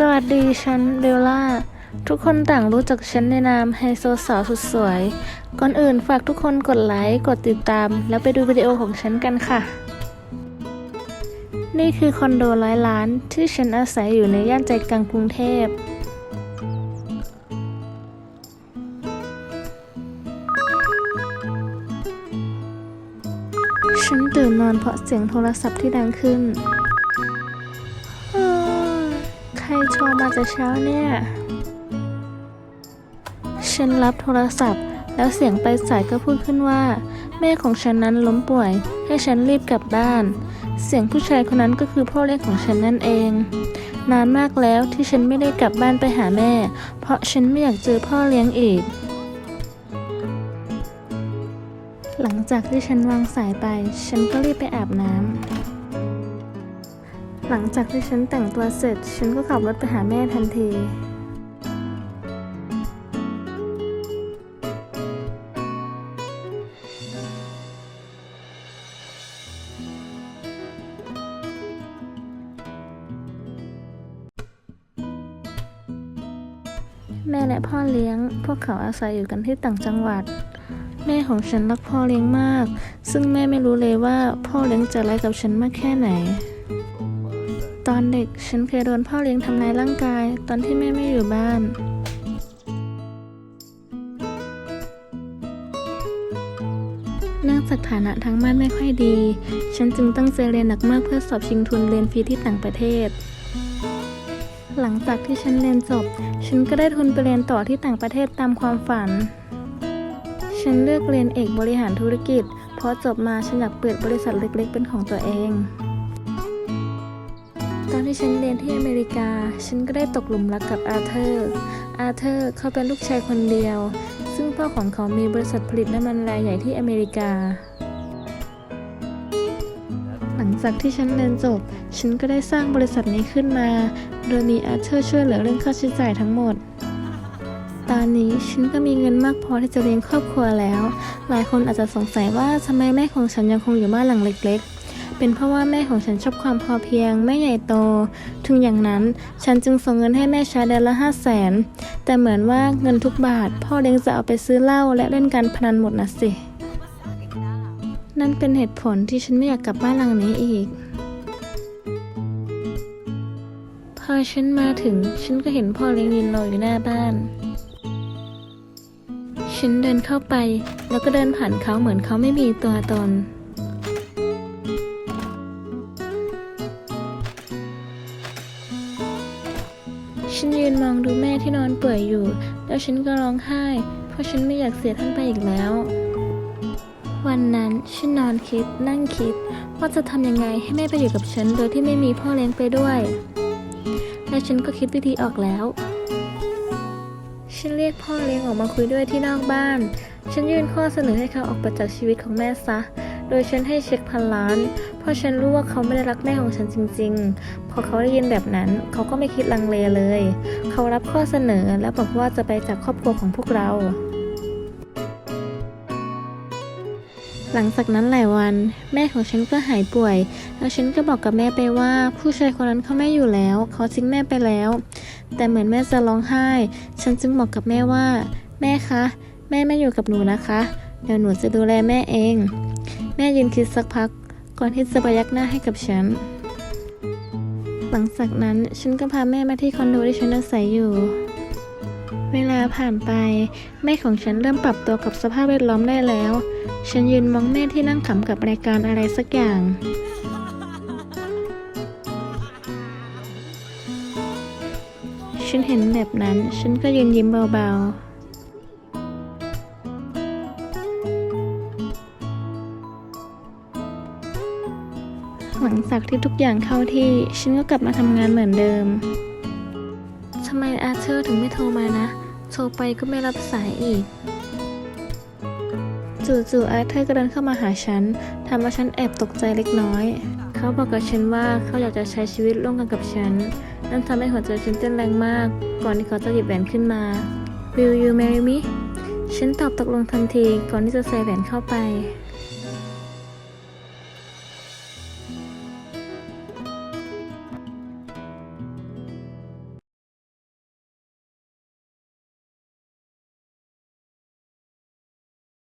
สวัสดีฉันเดลล่า ทุกคนต่างรู้จักฉันในนามไฮโซสาวสุดสวย ก่อนอื่นฝากทุกคนกดไลค์ กดติดตาม แล้วไปดูวิดีโอของฉันกันค่ะ นี่คือคอนโดร้อยล้านที่ฉันอาศัยอยู่ในย่านใจกลางกรุงเทพฉันตื่นนอนเพราะเสียงโทรศัพท์ที่ดังขึ้น ใครโทรมาแต่เช้าเนี่ย ฉันรับโทรศัพท์ แล้วเสียงไปลายสายก็พูดขึ้นว่า แม่ของฉันนั้นล้มป่วย ให้ฉันรีบกลับบ้าน เสียงผู้ชายคนนั้นก็คือพ่อเลี้ยงของฉันนั่นเอง นานมากแล้วที่ฉันไม่ได้กลับบ้านไปหาแม่ เพราะฉันไม่อยากเจอพ่อเลี้ยงอีกหลังจากที่ฉันวางสายไป ฉันก็รีบไปอาบน้ำ หลังจากที่ฉันแต่งตัวเสร็จ ฉันก็ขับรถไปหาแม่ทันที แม่และพ่อเลี้ยง พวกเขาอาศัยอยู่กันที่ต่างจังหวัด แม่ของฉันรักพ่อเลี้ยงมาก ซึ่งแม่ไม่รู้เลยว่าพ่อเลี้ยงจะร้ายกับฉันมากแค่ไหน ตอนเด็กฉันเคยโดนพ่อเลี้ยงทำร้ายร่างกาย ตอนที่แม่ไม่อยู่บ้าน เนื่องจากฐานะทางบ้านไม่ค่อยดี ฉันจึงตั้งใจเรียนหนักมากเพื่อสอบชิงทุนเรียนฟรีที่ต่างประเทศ หลังจากที่ฉันเรียนจบ ฉันก็ได้ทุนไปเรียนต่อที่ต่างประเทศตามความฝัน ฉันเลือกเรียนเอกบริหารธุรกิจ เพราะจบมาฉันอยากเปิดบริษัทเล็กๆ เป็นของตัวเอง ที่ฉันเรียนที่อเมริกา ฉันก็ได้ตกหลุมรักกับอาเธอร์ อาเธอร์เขาเป็นลูกชายคนเดียว ซึ่งพ่อของเขามีบริษัทผลิตน้ำมันรายใหญ่ที่อเมริกา หลังจากที่ฉันเรียนจบ ฉันก็ได้สร้างบริษัทนี้ขึ้นมา โดยมีอาเธอร์ช่วยเหลือเรื่องค่าใช้จ่ายทั้งหมด ตอนนี้ฉันก็มีเงินมากพอที่จะเลี้ยงครอบครัวแล้ว หลายคนอาจจะสงสัยว่าทำไมแม่ของฉันยังคงอยู่บ้านหลังเล็ก ๆ เป็นเพราะว่าแม่ของฉันชอบความพอเพียง ไม่ใหญ่โต ถึงอย่างนั้นฉันจึงส่งเงินให้แม่ใช้เดือนละห้าแสนแต่เหมือนว่าเงินทุกบาท พ่อเลี้ยงจะเอาไปซื้อเหล้าและเล่นการพนันหมดนะสิ นั่นเป็นเหตุผลที่ฉันไม่อยากกลับบ้านหลังนี้อีก พอฉันมาถึง ฉันก็เห็นพ่อเลี้ยงยืนรออยู่หน้าบ้านฉันเดินเข้าไป แล้วก็เดินผ่านเขาเหมือนเขาไม่มีตัวตน ฉันยืนมองดูแม่ที่นอนป่วยอยู่ แล้วฉันก็ร้องไห้ เพราะฉันไม่อยากเสียท่านไปอีกแล้ว วันนั้นฉันนอนคิดนั่งคิด ว่าจะทำยังไงให้แม่ไปอยู่กับฉันโดยที่ไม่มีพ่อเลี้ยงไปด้วย และฉันก็คิดวิธีออกแล้ว ฉันเรียกพ่อเลี้ยงออกมาคุยด้วยที่นอกบ้าน ฉันยื่นข้อเสนอให้เขาออกไปจากชีวิตของแม่ซะ โดยฉันให้เช็คพันล้าน เพราะฉันรู้ว่าเขาไม่ได้รักแม่ของฉันจริง ๆ พอเขาได้ยินแบบนั้น เขาก็ไม่คิดลังเลเลย เขารับข้อเสนอและบอกว่าจะไปจากครอบครัวของพวกเรา หลังจากนั้นหลายวัน แม่ของฉันก็หายป่วย แล้วฉันก็บอกกับแม่ไปว่า ผู้ชายคนนั้นเขาไม่อยู่แล้ว เขาทิ้งแม่ไปแล้ว แต่เหมือนแม่จะร้องไห้ ฉันจึงบอกกับแม่ว่า แม่คะ แม่ไม่อยู่กับหนูนะคะเดี๋ยวหนูจะดูแลแม่เอง แม่ยืนคิดสักพัก ก่อนที่จะพยักหน้าให้กับฉัน หลังจากนั้นฉันก็พาแม่มาที่คอนโดที่ฉันอาศัยอยู่ เวลาผ่านไป แม่ของฉันเริ่มปรับตัวกับสภาพแวดล้อมได้แล้ว ฉันยืนมองแม่ที่นั่งขำกับรายการอะไรสักอย่างฉันเห็นแบบนั้น ฉันก็ยืนยิ้มเบาๆ หลังจากที่ทุกอย่างเข้าที่ ฉันก็กลับมาทำงานเหมือนเดิม ทำไมอาเธอร์ถึงไม่โทรมานะ โทรไปก็ไม่รับสายอีก จู่ๆอาเธอร์ก็เดินเข้ามาหาฉันทำให้ฉันแอบตกใจเล็กน้อย เขาบอกกับฉันว่าเขาอยากจะใช้ชีวิตร่วมกันกับฉัน นั่นทำให้หัวใจฉันเต้นแรงมาก ก่อนที่เขาจะหยิบแหวนขึ้นมา Will you marry me ฉันตอบตกลงทันทีก่อนที่จะใส่แหวนเข้าไป